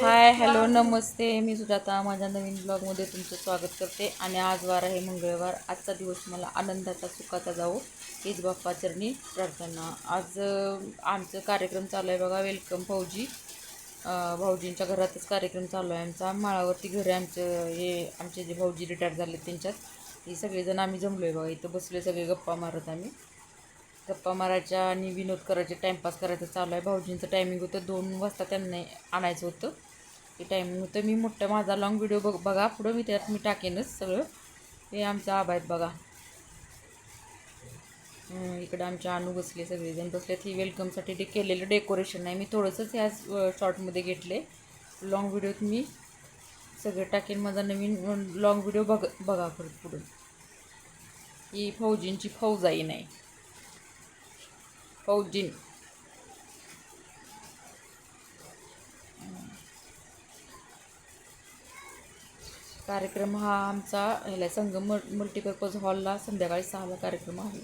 Hi hello नमस्ते. मी सुजाता माझ्या नवीन ब्लॉगमध्ये तुमचं स्वागत करते. आणि आज वार आहे मंगळवार. आजचा दिवस मला आनंदाचा सुखाचा जावो. ईद बाप्पा चरणी प्रार्थना. आज आमचं कार्यक्रम चालू आहे बघा वेलकम भाऊजी. भाऊजींच्या घरातच कार्यक्रम चालू आहे आमचा. माळावरती घर आहे आमचं. हे आमचे जे भाऊजी रिटायर झाले त्यांच्यात. हे सगळेजण आम्ही जमलो आहे बघा. इथं बसले सगळे गप्पा मारत आम्ही. गप्पा मारायच्या आणि विनोद करायचे टाईमपास करायचं चालू आहे. भाऊजींचं टायमिंग होतं. दोन वाजता त्यांना आणायचं होतं. ते टाईम तर मी मोठं माझा लॉंग व्हिडिओ बघ बघा. पुढं मी त्यात मी टाकेनच सगळं. हे आमचं आबा आहेत बघा. इकडं आमच्या अणू बसले सगळेजण. बसलेत. ही वेलकमसाठी ते केलेलं डेकोरेशन आहे. मी थोडंसंच ह्या शॉर्टमध्ये घेतले. लॉंग व्हिडिओत मी सगळं टाकेन. माझा नवीन लॉंग व्हिडिओ बघ बघा परत पुढून ही फौजींची फौजाई नाही. फौजीन. कार्यक्रम हा आमचा ह्याला संगम मल्टीपर्पज हॉलला संध्याकाळी सहाला कार्यक्रम आहे.